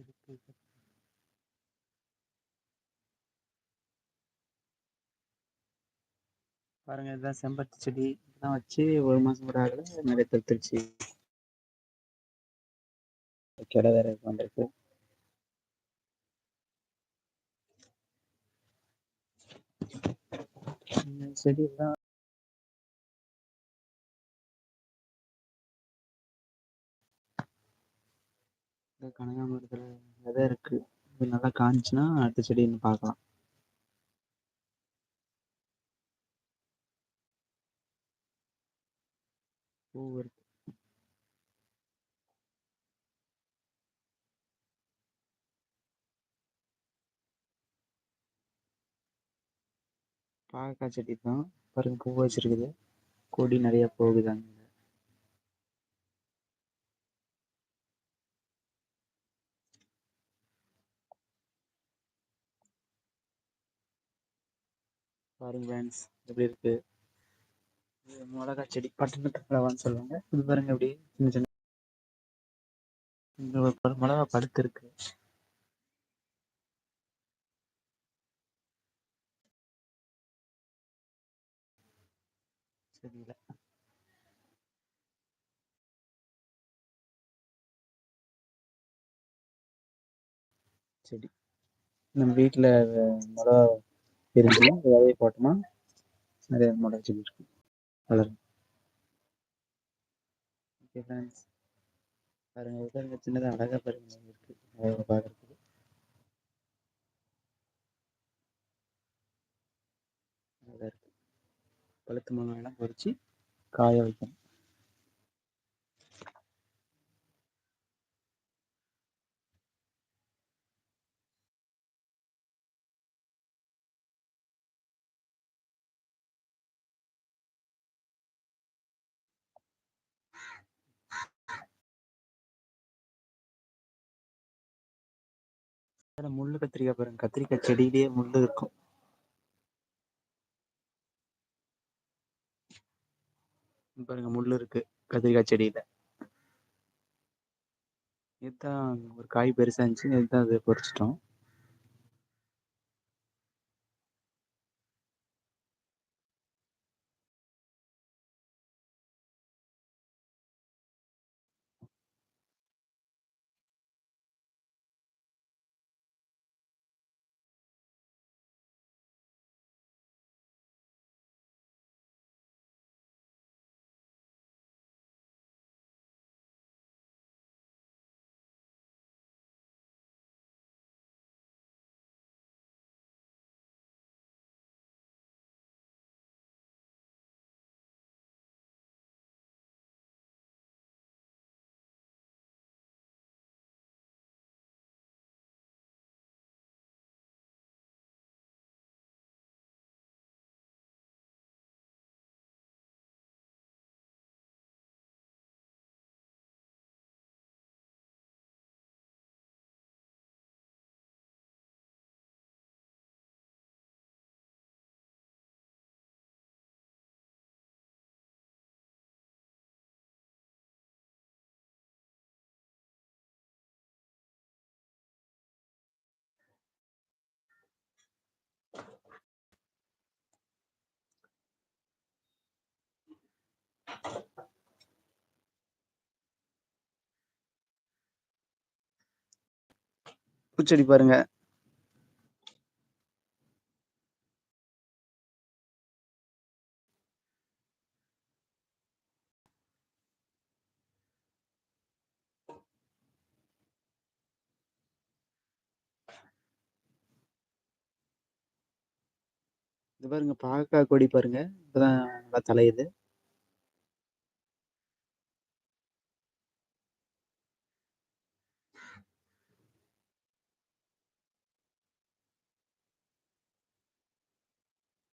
இருக்கு பாருங்க இதுதான் செம்பருத்தி செடி. இதெல்லாம் வச்சு ஒரு மாசம் கூட ஆகல நிறைய தடுத்துருச்சு கிட வேற வந்திருக்கு. இந்த செடி எல்லாம் கனகாமரத்துல விதை இருக்கு. இது நல்லா காஞ்சுன்னா அடுத்த செடின்னு பார்க்கலாம். பூ இருக்கு. பாகக்காய் செடி தான். பாருங்க பூ வச்சிருக்குது. கொடி நிறைய போகுது பாருங்க ஃப்ரெண்ட்ஸ் எப்படி இருக்கு? மிளகா செடி பட்டணத்து மிளகான்னு சொல்லுவாங்க. இது பாருங்க எப்படி சின்ன சின்ன இங்க ஒரு மிளகா படுத்து இருக்கு. செடியில. செடி. நம்ம வீட்டில் மிளகா இருந்துச்சுன்னா விதைய போட்டோம்னா நிறைய மிளகா செடி இருக்கு வளரும். ஓகே ஃப்ரெண்ட்ஸ் பாருங்க இது சின்னதாக அழகாக பாருங்க இருக்கு. அழகா பார்க்கறதுக்கு அழகா இருக்கு. பழுத்து மிளகாயெல்லாம் பொறிச்சு காய வைக்கணும். அதுல முள்ளு கத்திரிக்காய் பாருங்க. கத்திரிக்காய் செடியிலேயே முள்ளு இருக்கும். பாருங்க முள்ளு இருக்கு. கத்திரிக்காய் செடியில. இதுதான் ஒரு காய் பெருசா இருந்துச்சு. இதுதான் அது பொறிச்சிட்டோம் பூச்செடி பாருங்க. இது பாருங்க பாகக்காய் கொடி பாருங்க. இப்பதான் நல்லா தலையுது.